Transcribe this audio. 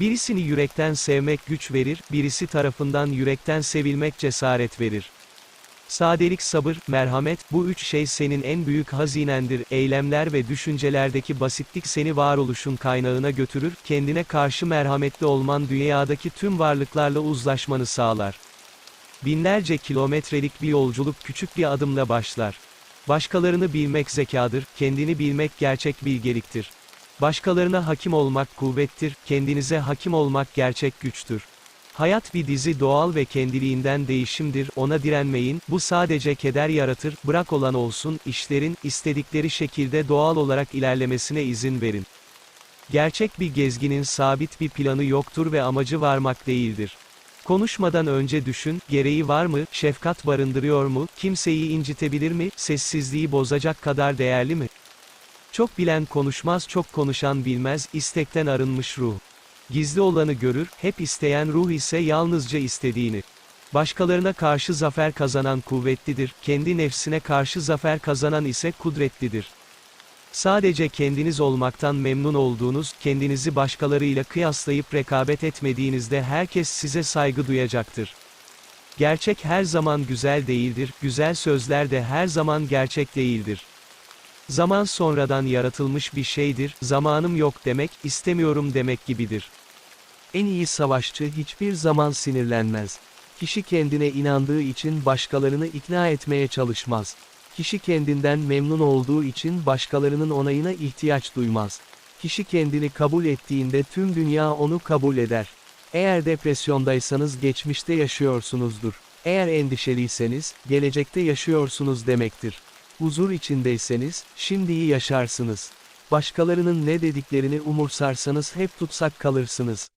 Birisini yürekten sevmek güç verir, birisi tarafından yürekten sevilmek cesaret verir. Sadelik, sabır, merhamet, bu üç şey senin en büyük hazinendir. Eylemler ve düşüncelerdeki basitlik seni varoluşun kaynağına götürür, kendine karşı merhametli olman dünyadaki tüm varlıklarla uzlaşmanı sağlar. Binlerce kilometrelik bir yolculuk küçük bir adımla başlar. Başkalarını bilmek zekadır, kendini bilmek gerçek bilgeliktir. Başkalarına hakim olmak kuvvettir, kendinize hakim olmak gerçek güçtür. Hayat bir dizi doğal ve kendiliğinden değişimdir, ona direnmeyin, bu sadece keder yaratır, bırak olan olsun, işlerin, istedikleri şekilde doğal olarak ilerlemesine izin verin. Gerçek bir gezginin sabit bir planı yoktur ve amacı varmak değildir. Konuşmadan önce düşün, gereği var mı, şefkat barındırıyor mu, kimseyi incitebilir mi, sessizliği bozacak kadar değerli mi? Çok bilen konuşmaz, çok konuşan bilmez, istekten arınmış ruh. Gizli olanı görür, hep isteyen ruh ise yalnızca istediğini. Başkalarına karşı zafer kazanan kuvvetlidir, kendi nefsine karşı zafer kazanan ise kudretlidir. Sadece kendiniz olmaktan memnun olduğunuz, kendinizi başkalarıyla kıyaslayıp rekabet etmediğinizde herkes size saygı duyacaktır. Gerçek her zaman güzel değildir, güzel sözler de her zaman gerçek değildir. Zaman sonradan yaratılmış bir şeydir, zamanım yok demek, istemiyorum demek gibidir. En iyi savaşçı hiçbir zaman sinirlenmez. Kişi kendine inandığı için başkalarını ikna etmeye çalışmaz. Kişi kendinden memnun olduğu için başkalarının onayına ihtiyaç duymaz. Kişi kendini kabul ettiğinde tüm dünya onu kabul eder. Eğer depresyondaysanız geçmişte yaşıyorsunuzdur. Eğer endişeliyseniz, gelecekte yaşıyorsunuz demektir. Huzur içindeyseniz, şimdiyi yaşarsınız. Başkalarının ne dediklerini umursarsanız hep tutsak kalırsınız.